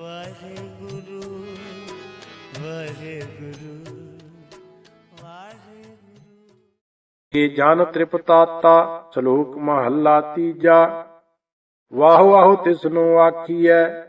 ਵਾਹਿਗੁਰੂ ਵਾਹਿਗੁਰੂ ਵਾਹਿਗੁਰੂ। ਜਨ ਤ੍ਰਿਪਤਾਤਾ ਸ਼ਲੋਕ ਮਹੱਲਾ ਤੀਜਾ, ਵਾਹੋ ਵਾਹੋ ਤਿਸਨੂੰ ਆਖੀਐ,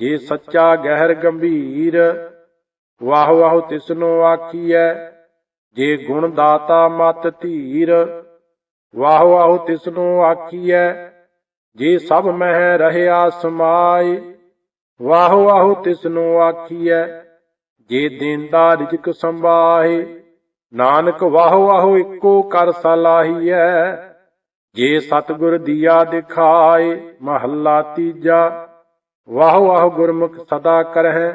ਜੇ ਸੱਚਾ ਗਹਿਰ ਗੰਭੀਰ, ਵਾਹੋ ਵਾਹੋ ਤਿਸਨੂੰ ਆਖੀਐ, ਜੇ ਗੁਣ ਦਾਤਾ ਮਤ ਧੀਰ, ਵਾਹੋ ਵਾਹੋ ਤਿਸਨੂੰ ਆਖੀਐ, ਜੇ ਸਭ ਮਹਿ ਰਹਿਆ ਸਮਾਈ ਵਾਹੋ ਵਾਹੋ ਤਿਸਨੂੰ ਆਖੀਐ, ਜੇ ਦੇਂਦਾ ਰਿਜਕ ਸੰਭਾਹੇ, ਨਾਨਕ ਵਾਹੋ ਆਹੋ ਇੱਕੋ ਕਰ ਸਲਾਹੀਐ। ਜੇ ਸਤਿਗੁਰ ਦੀਆ ਦਿਖਾਏ, ਮਹੱਲਾ ਤੀਜਾ, ਵਾਹੋ ਆਹੋ ਗੁਰਮੁਖ ਸਦਾ ਕਰਹਿ,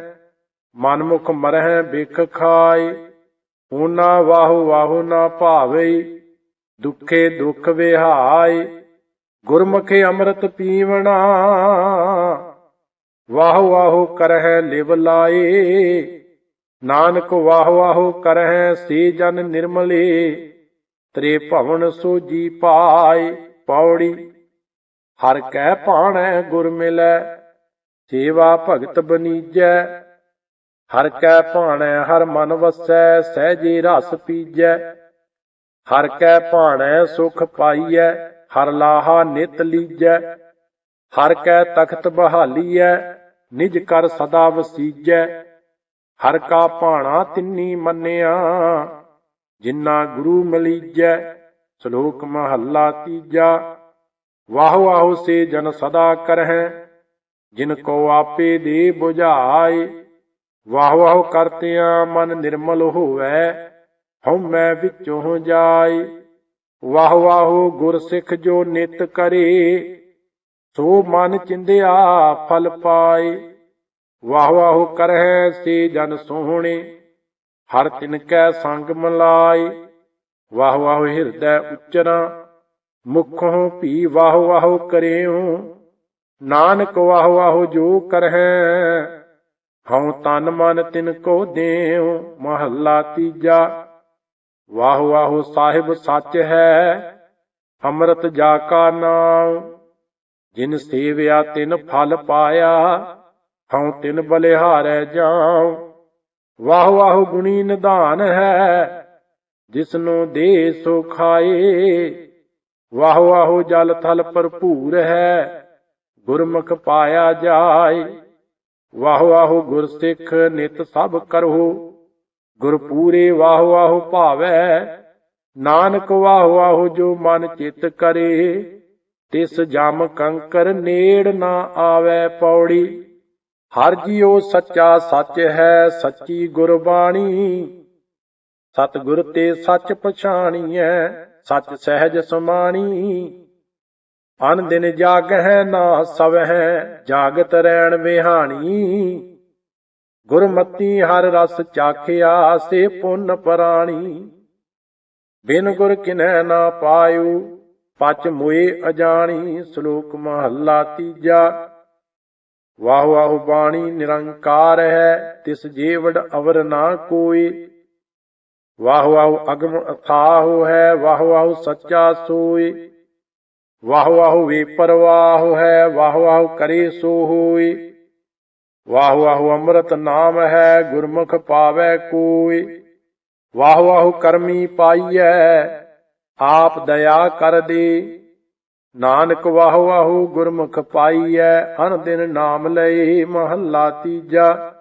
ਮਨਮੁਖ ਮਰਹਿ ਬਿਖ ਖਾਏ। ਊਨਾ ਵਾਹੋ ਵਾਹੋ ਨਾ ਭਾਵੇ, ਦੁਖੇ ਦੁਖ ਵਿਹਾਏ, ਗੁਰਮੁਖੇ ਅੰਮ੍ਰਿਤ ਪੀਵਣਾ। ਵਾਹੋ ਵਾਹੋ ਕਰਹਿ ਲਿਵ ਲਾਏ। ਨਾਨਕ ਵਾਹ ਵਾਹੋ ਕਰਹਿ ਸੇ ਜਨ ਨਿਰਮਲੇ। ਤ੍ਰੇ ਭਵਨ ਸੋਜੀ ਪਾਏ ਪੌੜੀ। ਹਰ ਕੈ ਭਾਣੈ ਗੁਰ ਮਿਲੈ, ਸੇਵਾ ਭਗਤ ਬਨੀਜੈ। ਹਰ ਕੈ ਭਾਣੈ ਹਰ ਮਨ ਵਸੈ, ਸਹਿਜੇ ਰਸ ਪੀਜੈ। ਹਰ ਕੈ ਭਾਣੈ ਸੁਖ ਪਾਈਐ, ਹਰ ਲਾਹਾ ਨਿਤ ਲੀਜੈ। ਹਰ ਕੈ ਤਖਤ ਬਹਾਲੀਐ, ਨਿਜ ਕਰ ਸਦਾ ਵਸੀਜੈ। ਹਰ ਕਾ ਭਾਣਾ ਤਿੰਨੀ ਮੰਨਿਆ ਜਿਨ੍ਹਾਂ ਗੁਰੂ ਮਲੀਜੈ, ਸ਼ਲੋਕ ਮਹੱਲਾ ਤੀਜਾ। ਵਾਹ ਵਾਹੋ ਸੇ ਜਨ ਸਦਾ ਕਰਹਿ, ਜਿਨ ਕੋ ਆਪੇ ਦੇ 부ਝਾਏ ਵਾਹ ਵਾਹੋ ਕਰਤਿਆਂ ਮਨ ਨਿਰਮਲ ਹੋਵੈ, ਹਉ ਵਿੱਚੋਂ ਜਾਏ। ਵਾਹ ਵਾਹੋ ਗੁਰ ਸਿੱਖ ਜੋ ਨਿਤ ਕਰੇ ਸੋ ਮਨ ਚਿੰਦਿਆ ਫਲ ਪਾਏ। ਵਾਹ ਵਾਹ ਕਰਹਿ ਸੇ ਜਨ ਸੋਹਣੇ, ਹਰ ਤਿਨ ਕੈ ਸੰਗ ਮਲਾਏ। ਵਾਹ ਵਾਹ ਹਿਰਦੈ ਉਚਰਾ, ਮੁਖੋਂ ਭੀ ਵਾਹ ਵਾਹ ਕਰਿਓ। ਨਾਨਕ ਵਾਹ ਵਾਹ ਜੋ ਕਰਹਿ, ਹਉ ਤਨ ਮਨ ਤਿਨ ਕੋ ਦੇਉ ਮਹੱਲਾ ਤੀਜਾ, ਵਾਹ ਵਾਹ ਸਾਹਿਬ ਸੱਚ ਹੈ, ਅੰਮ੍ਰਿਤ ਜਾ ਕਾ ਨਾਮ ਜਿਨ ਸੇਵਿਆ ਤਿਨ ਫਲ ਪਾਇਆ ਹਉ ਤਿਨ ਬਲਿਹਾਰੈ ਜਾਉ। ਵਾਹ ਵਾਹ ਗੁਣੀ ਨਿਧਾਨ ਹੈ, ਜਿਸਨੂੰ ਦੇ ਸੋ ਖਾਏ। ਵਾਹ ਵਾਹ ਜਲ ਥਲ ਭਰਪੂਰ ਹੈ, ਗੁਰਮੁਖ ਪਾਇਆ ਜਾਏ। ਵਾਹ ਵਾਹ ਗੁਰ ਸਿੱਖ ਨਿਤ ਸਭ ਕਰੋ ਗੁਰ ਪੂਰੇ ਵਾਹ ਵਾਹ ਭਾਵੈ। ਨਾਨਕ ਵਾਹ ਵਾਹ ਜੋ ਮਨ ਚਿਤ ਕਰੇ। ਤਿਸ ਜਮ ਕੰਕਰ ਨੇੜ ਨਾ ਆਵੇ ਪੌੜੀ। ਹਰ ਜੀਉ ਸੱਚਾ ਸੱਚ ਹੈ, ਸੱਚੀ ਗੁਰਬਾਣੀ। ਸਤਿਗੁਰ ਤੇ ਸੱਚ ਪਛਾਣੀਐ, ਸੱਚ ਸਹਿਜ ਸਮਾਣੀ। ਅਨ ਦਿਨ ਜਾਗਹਿ ਨਾ ਸਵ ਹੈ ਜਾਗਤ ਰਹਿਣ ਵਿਹਾਣੀ। ਗੁਰਮਤੀ ਹਰ ਰਸ ਚਾਖਿਆ, ਸੇ ਪੁੰਨ ਪਰਾਣੀ। ਬਿਨ ਗੁਰ ਕਿਨੈ ਨਾ ਪਾਇਓ ਪਚ ਮੋਏ ਅਜਾਣੀ ਸ਼ਲੋਕ ਮਹੱਲਾ ਤੀਜਾ। ਵਾਹ ਵਾਹ ਬਾਣੀ ਨਿਰੰਕਾਰ ਹੈ, ਤਿਸ ਜੀਵੜ ਅਵਰ ਨਾ ਕੋਈ ਵਾਹ ਵਾਹ ਅਗਮ ਅਥਾਹੁ ਹੈ, ਵਾਹ ਵਾਹ ਸੱਚਾ ਸੋਈ ਵਾਹ ਵਾਹ ਵੇ ਪਰਵਾਹ ਹੈ, ਵਾਹ ਵਾਹ ਕਰੇ ਸੋ ਹੋਈ ਵਾਹ ਵਾਹ ਅੰਮ੍ਰਿਤ ਨਾਮ ਹੈ, ਗੁਰਮੁਖ ਪਾਵੈ ਕੋਈ ਵਾਹ ਵਾਹ ਕਰਮੀ ਪਾਈਐ ਆਪ ਦਇਆ ਕਰ ਦੇ ਨਾਨਕ ਵਾਹ ਵਾਹ ਗੁਰਮੁਖ ਪਾਈਐ, ਅਨ ਦਿਨ ਨਾਮ ਲਏ ਮਹੱਲਾ ਤੀਜਾ।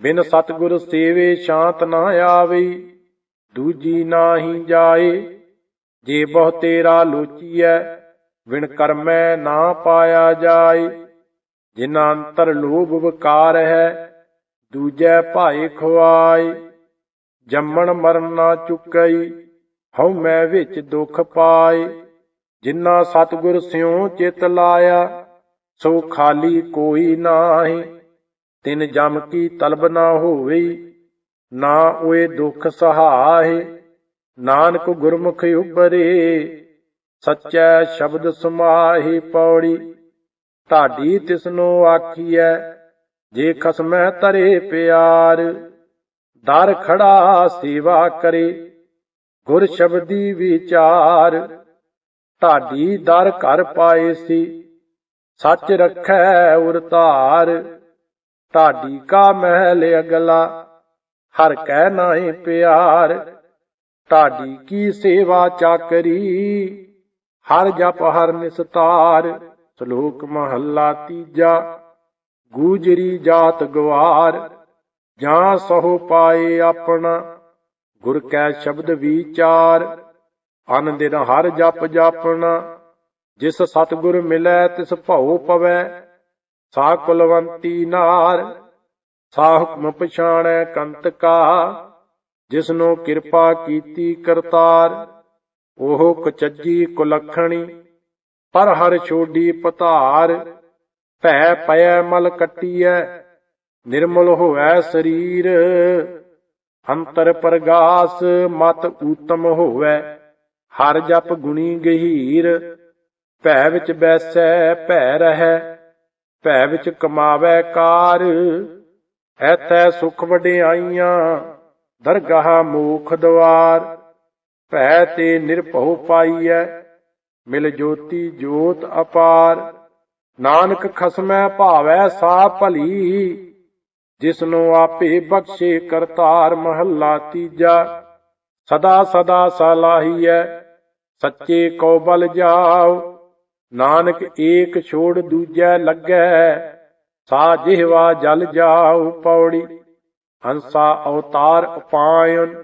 ਬਿਨ ਸਤਿਗੁਰ ਸੇਵੇ ਸ਼ਾਂਤ ਨਾ ਆਵੇ, ਦੂਜੀ ਨਾਹੀ ਜਾਏ। ਜੇ ਬਹੁ ਤੇਰਾ ਲੋਚੀਐ ਵਿਣ ਕਰਮੈ ਨਾ ਪਾਇਆ ਜਾਏ। ਜਿਨਾ ਅੰਤਰ ਲੋਭ ਵਿਕਾਰ ਹੈ, ਦੂਜੈ ਭਾਏ ਖੁਆਏ ਜੰਮਣ ਮਰਨ ਨਾ ਚੁਕਈ ਹਉ ਮੈਂ ਵਿੱਚ ਦੁੱਖ ਪਾਏ ਜਿਨ੍ਹਾਂ ਸਤਿਗੁਰ ਸਿਉ ਚਿਤ ਲਾਇਆ, ਸੋ ਖਾਲੀ ਕੋਈ ਨਾਹੀ। ਤਿਨ ਜਮ ਕੀ ਤਲਬ ਨਾ ਹੋਵੇ, ਨਾ ਓਏ ਦੁਖ ਸਹਾਏ। ਨਾਨਕ ਗੁਰਮੁਖ ਉਬਰੇ ਸੱਚੈ ਸ਼ਬਦ ਸਮਾਹੀ ਪੌੜੀ। ਢਾਡੀ ਤਿਸਨੋ ਆਖੀਐ, ਜੇ ਖਸਮੈ ਤਰੇ ਪਿਆਰ, ਦਰ ਖੜਾ ਸੇਵਾ ਕਰੇ। ਗੁਰ ਸ਼ਬਦੀ ਵਿਚਾਰ, ਢਾਡੀ ਦਰ ਘਰ ਪਾਏ ਸੀ, ਸੱਚ ਰੱਖੈ ਉਰ ਢਾਡੀ ਕਾ ਮਹਿਲ ਅਗਲਾ, ਹਰ ਕਹਿ ਨਾਹੀ ਪਿਆਰ, ਢਾਡੀ ਕੀ ਸੇਵਾ ਚਾਕਰੀ, ਹਰ ਜਪ ਹਰ ਨਿਸਤਾਰ, ਸ਼ਲੋਕ ਮਹੱਲਾ ਤੀਜਾ, ਗੂਜਰੀ ਜਾਤ ਗਵਾਰ, ਜਾਂ ਸਹੁ ਪਾਏ ਆਪਣਾ ਗੁਰ ਕੈ ਸ਼ਬਦ ਵਿਚਾਰ, ਅਨ ਦਿਨ ਹਰ ਜਪ ਜਾਪਣਾ, ਜਿਸ ਸਤਿਗੁਰ ਮਿਲੈ ਤਿਸ ਭਉ ਪਵੈ, ਸਾ ਕੁਲਵੰਤੀ ਨਾਰ, ਸਾ ਹੁਕਮ ਪਛਾਣੈ ਕੰਤ ਜਿਸਨੋ ਕਿਰਪਾ ਕੀਤੀ ਕਰਤਾਰ, ਉਹ ਕਚੱਜੀ ਕੁਲਖਣੀ, ਪਰ ਹਰ ਛੋਡੀ ਪਤਾਰ, ਭੈ ਪਇਐ ਮਲ ਕੱਟੀਐ, ਨਿਰਮਲ ਹੋਵੈ ਸਰੀਰ ਅੰਤਰ ਪ੍ਰਗਾਸ ਮਤ ਊਤਮ ਹੋਵੈ, ਹਰ ਜਪ ਗੁਣੀ ਗਹੀਰ, ਭੈ ਵਿੱਚ ਬੈਸੈ, ਭੈ ਰਹੈ, ਭੈ ਵਿੱਚ ਕਮਾਵੈ ਕਾਰ, ਐਥੈ ਸੁਖ ਵਡਿਆਈਆਂ, ਦਰਗਾਹ ਮੂਖ ਦਵਾਰ, ਭੈ ਤੇ ਨਿਰਭਉ ਪਾਈਐ, ਮਿਲ ਜੋਤੀ ਜੋਤ ਅਪਾਰ, ਨਾਨਕ ਖਸਮੈ ਭਾਵੈ ਸਾ ਭਲੀ ਜਿਸਨੂੰ ਆਪੇ ਬਖਸ਼ੇ ਕਰਤਾਰ ਮਹੱਲਾ ਤੀਜਾ। ਸਦਾ ਸਦਾ ਸਲਾਹੀਐ, ਸੱਚੇ ਕੋ ਬਲ ਜਾਓ। ਨਾਨਕ ਏਕ ਛੋੜ ਦੂਜੈ ਲੱਗੈ ਸਾ ਜਿਹਵਾ ਜਲ ਜਾਉ ਪੌੜੀ। ਹੰਸਾ ਅਵਤਾਰ ਉਪਾਇਨ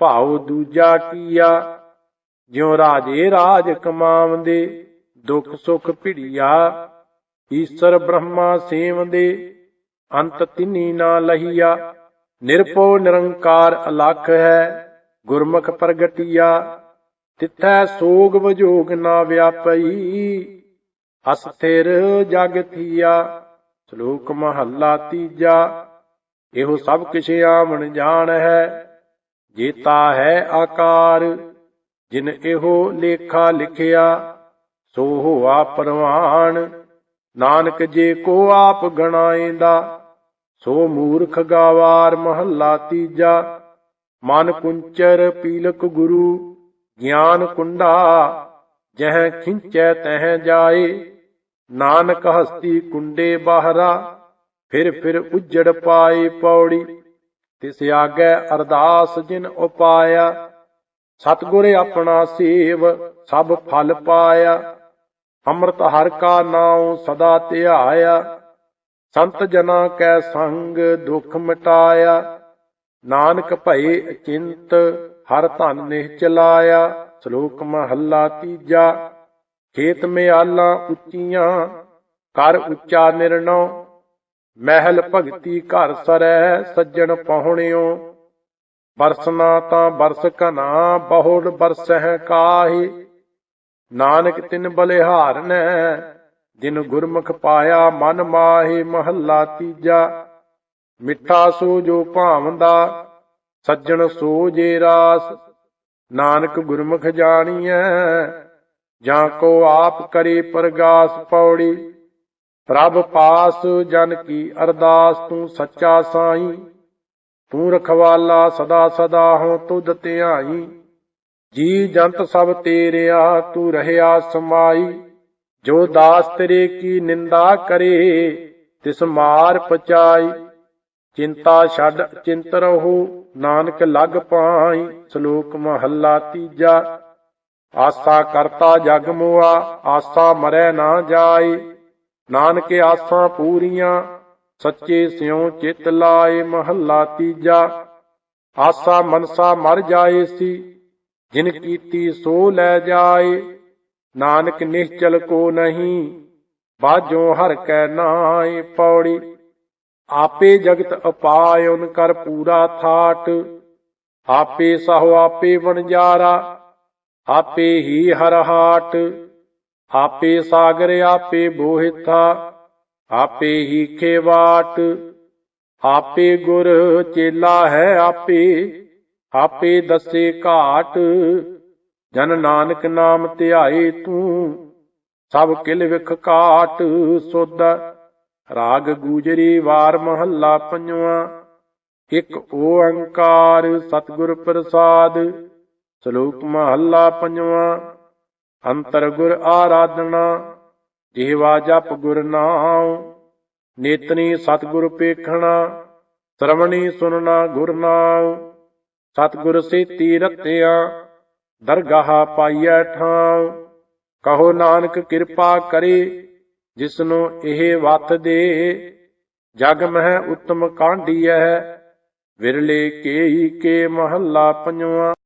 ਭਾਉ ਦੂਜਾ ਕੀਆ। ਜਿਉ ਰਾਜੇ ਰਾਜ ਕਮਾਵੰਦੇ, ਦੁਖ ਸੁਖ ਭਿੜਿਆ। ਈਸ਼ਰ ਬ੍ਰਹਮਾ ਸੇਵੰਦੇ ਅੰਤ ਤਿਨੀ ਨਾ ਲਹੀਆ ਨਿਰਪੋ ਨਿਰੰਕਾਰ ਅਲਖ ਹੈ, ਗੁਰਮੁਖ ਪ੍ਰਗਟਿਆ, ਤਿਥੈ ਸੋਗ ਵਜੋਗ ਨਾ ਵਿਆਪਈ ਅਸਥਿਰ ਜਗ ਥੀਆ, ਸ਼ਲੋਕ ਮਹੱਲਾ ਤੀਜਾ, ਇਹੋ ਸਭ ਕਿਛ ਆਵਣ ਜਾਣ ਹੈ, ਜੇਤਾ ਹੈ ਆਕਾਰ, ਜਿਨ ਇਹੋ ਲੇਖਾ ਲਿਖਿਆ, ਸੋ ਹੋਆ ਪਰਵਾਨ, ਨਾਨਕ ਜੇ ਕੋ ਆਪ ਗਣਾਏਂਦਾ ਸੋ ਮੂਰਖ ਗਾਵਾਰ ਮਹੱਲਾ ਤੀਜਾ। ਮਨ ਕੁੰਚਰ ਪੀਲਕ ਗੁਰੂ, ਗਿਆਨ ਕੁੰਡਾ। ਜਹ ਖਿੰਚੈ ਤਹ ਜਾਏ, ਨਾਨਕ ਹਸਤੀ ਕੁੰਡੇ ਬਾਹਰਾ। ਫਿਰ ਫਿਰ ਉਜੜ ਪਾਏ ਪੌੜੀ, ਤਿਸ ਆਗੇ ਅਰਦਾਸ ਜਿਨ ਉਪਾਇਆ। ਸਤਿਗੁਰ ਆਪਣਾ ਸੇਵ, ਸਭ ਫਲ ਪਾਇਆ। ਅੰਮ੍ਰਿਤ ਹਰ ਕਾ ਨਾਉ ਸਦਾ ਧਿਆਇਆ। ਸੰਤ ਜਨਾ ਕੈ ਸੰਗ ਦੁਖ ਮਿਟਾਇਆ, ਨਾਨਕ ਭਏ ਅਚਿੰਤ ਹਰ ਧਨ ਨਿਹ ਚਲਾਇਆ, ਸ਼ਲੋਕ ਮਹੱਲਾ ਤੀਜਾ, ਖੇਤ ਮਿਆਲਾਂ ਉੱਚੀਆਂ ਕਰ ਉੱਚਾ ਨਿਰਣਉ, ਮਹਿਲ ਭਗਤੀ ਘਰ ਸਰੈ ਸੱਜਣ ਪਹੁਣਿਓ, ਬਰਸਨਾ ਤਾਂ ਬਰਸ ਘਨਾ, ਬਹੁੜ ਬਰਸਹਿ ਕਾਹੀ, ਨਾਨਕ ਤਿਨ ਬਲਿਹਾਰਨੈ ਦਿਨ ਗੁਰਮੁਖ ਪਾਇਆ ਮਨ ਮਾਹੀ ਮਹੱਲਾ ਤੀਜਾ, ਮਿੱਠਾ ਸੋ ਜੋ ਭਾਵੰਦਾ, ਸੱਜਣ ਸੋ ਜੇ ਰਾਸ। ਨਾਨਕ ਗੁਰਮੁਖ ਜਾਣੀਐ, ਜਾਂ ਕੋ ਆਪ ਕਰੇ ਪ੍ਰਗਾਸ ਪੌੜੀ। ਪ੍ਰਭ ਪਾਸ ਜਨ ਕੀ ਅਰਦਾਸ ਤੂੰ ਸੱਚਾ ਸਾਈ। ਤੂੰ ਰਖਵਾਲਾ ਸਦਾ ਸਦਾ ਹੋ ਤੁਧ ਧਿਆਈ। ਜੀ ਜੰਤ ਸਭ ਤੇਰਿਆ, ਤੂੰ ਰਹਿਆ ਸਮਾਈ। ਜੋ ਦਾਸ ਤੇਰੇ ਕੀ ਨਿੰਦਾ ਕਰੇ, ਤਿਸ ਮਾਰ ਪਚਾਈ। ਚਿੰਤਾ ਛੱਡ ਚਿੰਤ ਰਹੋ, ਨਾਨਕ ਲੱਗ ਪਾਈ। ਸ਼ਲੋਕ ਮਹੱਲਾ ਤੀਜਾ। ਆਸਾ ਕਰਤਾ ਜਗ ਮੁਆ, ਆਸਾ ਮਰੈ ਨਾ ਜਾਏ। ਨਾਨਕ ਆਸਾਂ ਪੂਰੀਆਂ, ਸੱਚੇ ਸਿਉ ਚਿਤ ਲਾਏ। ਮਹੱਲਾ ਤੀਜਾ। ਆਸਾ ਮਨਸਾ ਮਰ ਜਾਏ ਸੀ, ਜਿਨ ਕੀਤੀ ਸੋ ਲੈ ਜਾਏ। ਨਾਨਕ ਨਿਹਚਲ ਕੋ ਨਹੀਂ, ਬਾਝੋਂ ਹਰ ਕੈ ਨਾਏ ਪੌੜੀ। ਆਪੇ ਜਗਤ ਅਪਾਇਨ ਕਰ ਪੂਰਾ ਥਾਟ। ਆਪੇ ਸਹੁ, ਆਪੇ ਵਣਜਾਰਾ, ਆਪੇ ਹੀ ਹਰ ਹਾਟ। ਆਪੇ ਸਾਗਰ, ਆਪੇ ਬੋਹਿਥਾ, ਆਪੇ ਹੀ ਖੇਵਾਟ। ਆਪੇ ਗੁਰ ਚੇਲਾ ਹੈ ਆਪੇ ਆਪੇ ਦਸੇ ਘਾਟ। ਜਨ ਨਾਨਕ ਨਾਮ ਧਿਆਏ ਤੂੰ, ਸਭ ਕਿਲ ਵਿਖ ਕਾਟ ਸੁਧ ਰਾਗ ਗੂਜਰੀ ਵਾਰ ਮਹੱਲਾ ਪੰਜਵਾਂ, ਇੱਕ ਓੰਕਾਰ ਸਤਿਗੁਰ ਪ੍ਰਸਾਦ। ਸ਼ਲੋਕ ਮਹੱਲਾ ਪੰਜਵਾਂ, ਅੰਤਰ ਗੁਰ ਆਰਾਧਨਾ ਜੀਵਾ ਜਪ ਗੁਰ ਨਾਮ ਨੇਤਨੀ ਸਤਿਗੁਰ ਪੇਖਣਾ, ਸ਼ਰਵਣੀ ਸੁਨਣਾ ਗੁਰ ਨਾਮ ਸਤਿਗੁਰ ਸੇਤੀ ਰਤਿਆ ਦਰਗਾਹ ਪਾਈਐ ਠਾਂ। ਕਹੋ ਨਾਨਕ ਕਿਰਪਾ ਕਰੇ, ਜਿਸਨੂੰ ਇਹ ਵਤ ਦੇ। ਜਗ ਮਹਿ ਉਤਮ ਕਾਂਢੀਐ, ਵਿਰਲੇ ਕੇਈ ਕੇ ਮਹੱਲਾ ਪੰਜਵਾ।